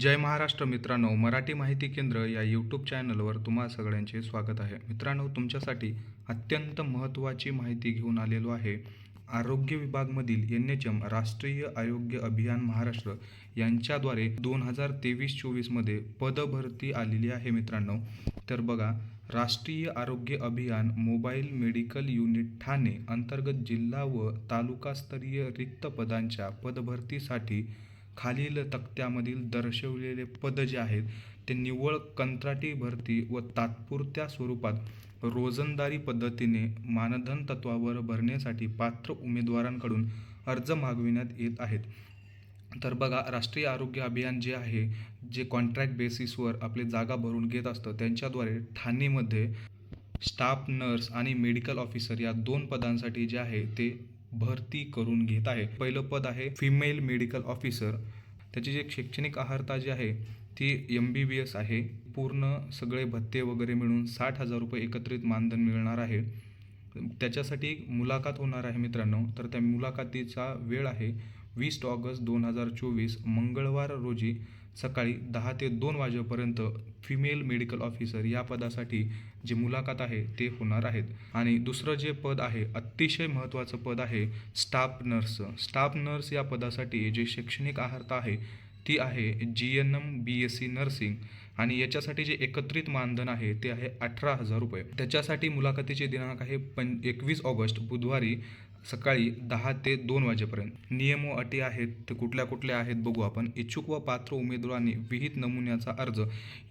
जय महाराष्ट्र मित्रांनो मराठी माहिती केंद्र या यूट्यूब चॅनलवर तुम्हा सगळ्यांचे स्वागत आहे. मित्रांनो तुमच्यासाठी अत्यंत महत्त्वाची माहिती घेऊन आलेलो आहे. आरोग्य विभागमधील एन एच एम राष्ट्रीय आरोग्य अभियान महाराष्ट्र यांच्याद्वारे दोन हजार तेवीस चोवीसमध्ये पदभरती आलेली आहे मित्रांनो. तर बघा राष्ट्रीय आरोग्य अभियान मोबाईल मेडिकल युनिट ठाणे अंतर्गत जिल्हा व तालुकास्तरीय रिक्त पदांच्या पदभरतीसाठी खालील तक्त्यामधील दर्शवलेले पद जे आहेत ते निव्वळ कंत्राटी भरती व तात्पुरत्या स्वरूपात रोजंदारी पद्धतीने मानधन तत्वावर भरण्यासाठी पात्र उमेदवारांकडून अर्ज मागविण्यात येत आहेत. तर बघा राष्ट्रीय आरोग्य अभियान जे आहे जे कॉन्ट्रॅक्ट बेसिसवर आपले जागा भरून घेत असतं त्यांच्याद्वारे ठाणेमध्ये स्टाफ नर्स आणि मेडिकल ऑफिसर या दोन पदांसाठी जे आहे ते भरती करून घेत आहे. पहिलं पद आहे फिमेल मेडिकल ऑफिसर त्याची जे शैक्षणिक आहारता जी आहे ती एम बी बी एस आहे. पूर्ण सगळे भत्ते वगैरे मिळून साठ हजार रुपये एकत्रित मानधन मिळणार आहे. त्याच्यासाठी मुलाखत होणार आहे मित्रांनो. तर त्या मुलाखतीचा वेळ आहे वीस ऑगस्ट दोन हजार चोवीस मंगळवार रोजी सकाळी दहा ते दोन वाजेपर्यंत फिमेल मेडिकल ऑफिसर या पदासाठी जे मुलाखत आहे ते होणार आहेत. आणि दुसरं जे पद आहे अतिशय महत्त्वाचं पद आहे स्टाफ नर्स स्टाफ नर्स या पदासाठी जे शैक्षणिक आहारता आहे ती आहे G N M B S C nursing आणि याच्यासाठी जे एकत्रित मानधन आहे ते आहे अठरा हजार रुपये. त्याच्यासाठी मुलाखतीचे दिनांक आहे पं एकवीस ऑगस्ट बुधवारी. सकाळी दहा ते दोन वाजेपर्यंत. नियम व अटी आहेत ते कुठल्या कुठल्या आहेत बघू आपण. इच्छुक व पात्र उमेदवारांनी विहित नमुन्याचा अर्ज.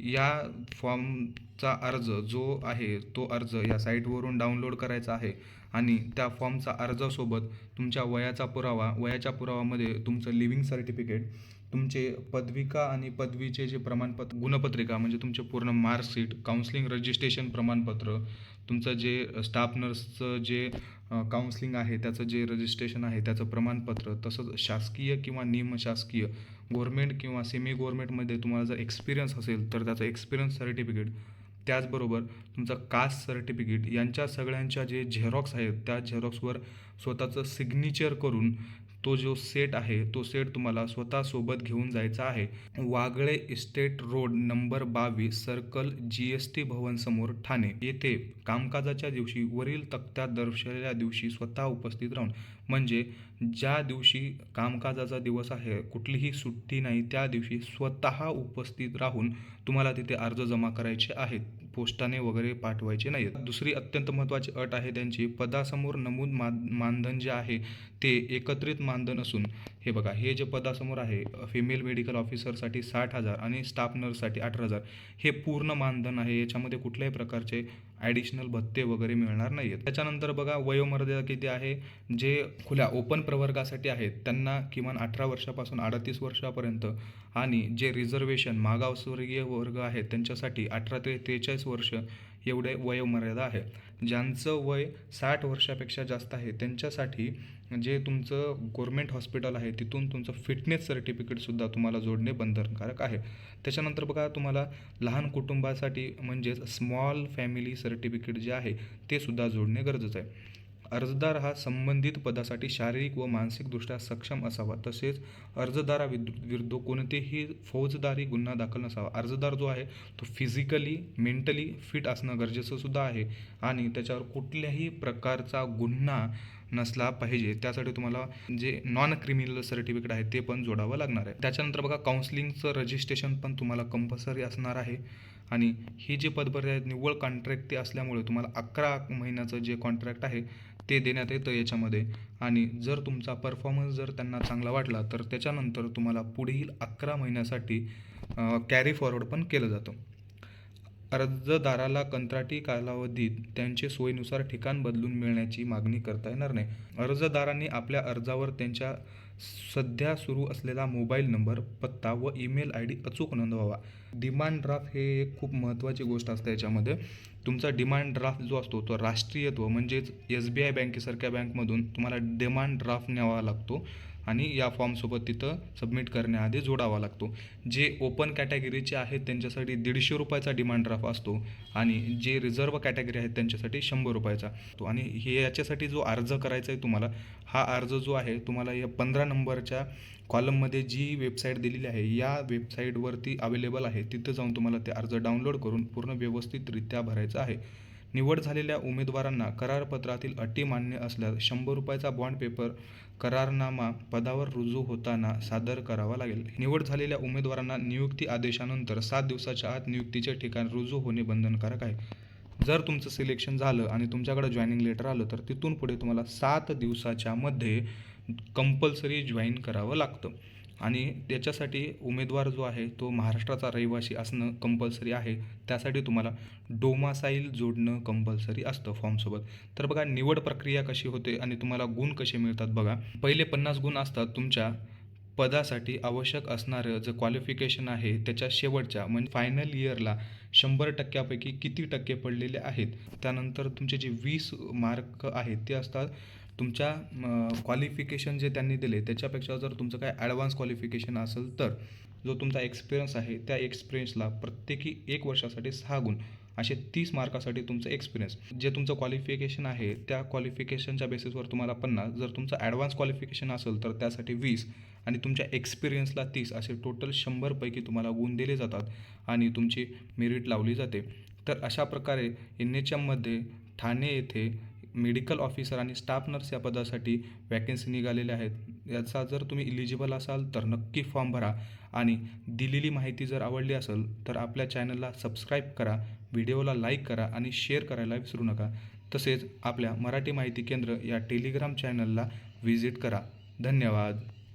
या फॉर्मचा अर्ज जो आहे तो अर्ज या साईटवरून डाउनलोड करायचा आहे आणि त्या फॉर्मचा अर्जासोबत तुमच्या वयाचा पुरावा वयाच्या पुरावामध्ये तुमचं लिव्हिंग सर्टिफिकेट तुमचे पदविका आणि पदवीचे जे प्रमाणपत्र गुणपत्रिका म्हणजे तुमचे पूर्ण मार्कशीट काउन्सिलिंग रजिस्ट्रेशन प्रमाणपत्र तुमचं जे स्टाफ नर्सचं जे काउन्सिलिंग आहे त्याचं जे रजिस्ट्रेशन आहे त्याचं प्रमाणपत्र तसंच शासकीय किंवा निमशासकीय गव्हर्मेंट किंवा सेमी गव्हर्मेंटमध्ये तुम्हाला जर एक्सपिरियन्स असेल तर त्याचं एक्सपिरियन्स सर्टिफिकेट त्याचबरोबर तुमचं कास्ट सर्टिफिकेट यांच्या सगळ्यांच्या जे झेरॉक्स आहेत त्या झेरॉक्सवर स्वतःचं सिग्नेचर करून तो जो सेट आहे तो सेट तुम्हाला स्वतःसोबत घेऊन जायचा आहे. वागळे इस्टेट रोड नंबर बावीस सर्कल जी एस टी भवनसमोर ठाणे. येथे कामकाजाच्या दिवशी वरील तक्त्यात दर्शवलेल्या दिवशी स्वतः उपस्थित राहून म्हणजे ज्या दिवशी कामकाजाचा दिवस आहे कुठलीही सुट्टी नाही त्या दिवशी स्वतः उपस्थित राहून तुम्हाला तिथे अर्ज जमा करायचे आहेत. पोस्टाने वगैरे पाठवायचे नाहीत. दुसरी अत्यंत महत्त्वाची अट आहे त्यांची. पदासमोर नमूद मा मानधन जे आहे ते एकत्रित मानधन असून हे बघा हे जे पदासमोर आहे फिमेल मेडिकल ऑफिसरसाठी साठ हजार आणि स्टाफ नर्ससाठी अठरा हजार हे पूर्ण मानधन आहे. याच्यामध्ये कुठल्याही प्रकारचे ॲडिशनल भत्ते वगैरे मिळणार नाही आहेत त्याच्यानंतर बघा वयोमर्यादा किती आहे? जे खुल्या ओपन प्रवर्गासाठी आहेत त्यांना किमान अठरा वर्षापासून अडतीस वर्षापर्यंत आणि जे रिझर्वेशन मागासवर्गीय वर्ग आहेत त्यांच्यासाठी अठरा ते त्रेचाळीस वर्ष एवढे वयोमर्यादा आहे. ज्यांचं वय साठ वर्षापेक्षा जास्त आहे त्यांच्यासाठी जे तुमचं गव्हर्मेंट हॉस्पिटल आहे तिथून तुमचं फिटनेस सर्टिफिकेटसुद्धा तुम्हाला जोडणे बंधनकारक आहे. त्याच्यानंतर बघा तुम्हाला लहान कुटुंबासाठी म्हणजेच स्मॉल फॅमिली सर्टिफिकेट जे आहे ते सुद्धा जोडणे गरजेचं आहे. अर्जदार हा संबंधित पदासाठी शारीरिक व मानसिकदृष्ट्या सक्षम असावा. तसेच अर्जदारा विरुद्ध कोणतेही फौजदारी गुन्हा दाखल नसावा. अर्जदार जो आहे तो फिजिकली मेंटली फिट असणं गरजेचं सुद्धा आहे आणि त्याच्यावर कुठल्याही प्रकारचा गुन्हा नसला पाहिजे. त्यासाठी तुम्हाला जे नॉन क्रिमिनल सर्टिफिकेट आहे ते पण जोडावं लागणार आहे. त्याच्यानंतर बघा काउन्सिलिंगचं रजिस्ट्रेशन पण तुम्हाला कंपल्सरी असणार आहे आणि ही जी पदभरती आहेत निव्वळ कॉन्ट्रॅक्ट ते असल्यामुळे तुम्हाला अकरा महिन्याचं जे कॉन्ट्रॅक्ट आहे ते देण्यात येतं याच्यामध्ये. आणि जर तुमचा परफॉर्मन्स जर त्यांना चांगला वाटला तर त्याच्यानंतर तुम्हाला पुढील अकरा महिन्यासाठी कॅरी फॉरवर्ड पण केलं जातं. अर्जदाराला कंत्राटी कालावधीत त्यांचे सोयीनुसार ठिकाण बदलून मिळण्याची मागणी करता येणार नाही. अर्जदारांनी आपल्या अर्जावर त्यांच्या सध्या सुरू असलेला मोबाईल नंबर पत्ता व ईमेल आय डी अचूक नोंदवावा. डिमांड ड्राफ्ट हे एक खूप महत्त्वाची गोष्ट असते याच्यामध्ये. तुमचा डिमांड ड्राफ्ट जो असतो तो राष्ट्रीयत्व म्हणजेच एस बी आय बँकेसारख्या बँकमधून तुम्हाला डिमांड ड्राफ्ट न्यावा लागतो. आणि या फॉर्मसोबत तिथं सबमिट करण्याआधी जोडावा लागतो. जे ओपन कॅटेगरीचे आहेत त्यांच्यासाठी दीडशे रुपयाचा डिमांड ड्राफ्ट असतो आणि जे रिझर्व कॅटेगरी आहेत त्यांच्यासाठी शंभर रुपयाचा. तो आणि हे याच्यासाठी जो अर्ज करायचा आहे तुम्हाला हा अर्ज जो आहे तुम्हाला या पंधरा नंबरच्या कॉलममध्ये जी वेबसाईट दिलेली आहे या वेबसाईटवरती अवेलेबल आहे तिथं जाऊन तुम्हाला ते अर्ज डाउनलोड करून पूर्ण व्यवस्थितरित्या भरायचा आहे. निवड झालेल्या उमेदवारांना करारपत्रातील अटी मान्य असल्यास शंभर रुपयाचा बॉन्ड पेपर करारनामा पदावर रुजू होताना सादर करावा लागेल. निवड झालेल्या उमेदवारांना नियुक्ती आदेशानंतर सात दिवसाच्या आत नियुक्तीचे ठिकाण रुजू होणे बंधनकारक आहे. जर तुमचं सिलेक्शन झालं आणि तुमच्याकडे जॉईनिंग लेटर आलं तर तिथून पुढे तुम्हाला सात दिवसाच्या मध्ये कंपल्सरी जॉईन करावं लागतं. आणि त्याच्यासाठी उमेदवार जो आहे तो महाराष्ट्राचा रहिवासी असणं कंपल्सरी आहे. त्यासाठी तुम्हाला डोमासाईल जोडणं कंपल्सरी असतं फॉर्मसोबत तर बघा निवड प्रक्रिया कशी होते आणि तुम्हाला गुण कसे मिळतात बघा. पहिले पन्नास गुण असतात तुमच्या पदासाठी आवश्यक असणारं जे क्वालिफिकेशन आहे त्याच्या शेवटच्या म्हणजे फायनल इयरला शंभर टक्क्यापैकी किती टक्के पडलेले आहेत. त्यानंतर तुमचे जे वीस मार्क आहेत ते असतात तुमच्या क्वालिफिकेशन जे त्यांनी दिले त्याच्यापेक्षा जर तुमचं काय ॲडव्हान्स क्वालिफिकेशन असेल तर जो तुमचा एक्सपिरियन्स आहे त्या एक्सपिरियन्सला प्रत्येकी एक वर्षासाठी सहा गुण असे तीस मार्कासाठी तुमचं एक्सपिरियन्स जे तुमचं क्वालिफिकेशन आहे त्या क्वालिफिकेशनच्या बेसिसवर तुम्हाला पन्नास जर तुमचं ॲडव्हान्स क्वालिफिकेशन असेल तर त्यासाठी वीस आणि तुमच्या एक्सपिरियन्सला तीस असे टोटल शंभरपैकी तुम्हाला गुण दिले जातात आणि तुमची मेरिट लावली जाते. तर अशा प्रकारे एन एच एममध्ये ठाणे येथे मेडिकल ऑफिसर आणि स्टाफ नर्स या पदासाठी वॅकेन्सी निघालेल्या आहेत. याचा जर तुम्ही इलिजिबल असाल तर नक्की फॉर्म भरा आणि दिलेली माहिती जर आवडली असेल तर आपल्या चॅनलला सबस्क्राईब करा व्हिडिओला लाईक करा आणि शेअर करायला विसरू नका. तसेच आपल्या मराठी माहिती केंद्र या टेलिग्राम चॅनलला व्हिजिट करा. धन्यवाद.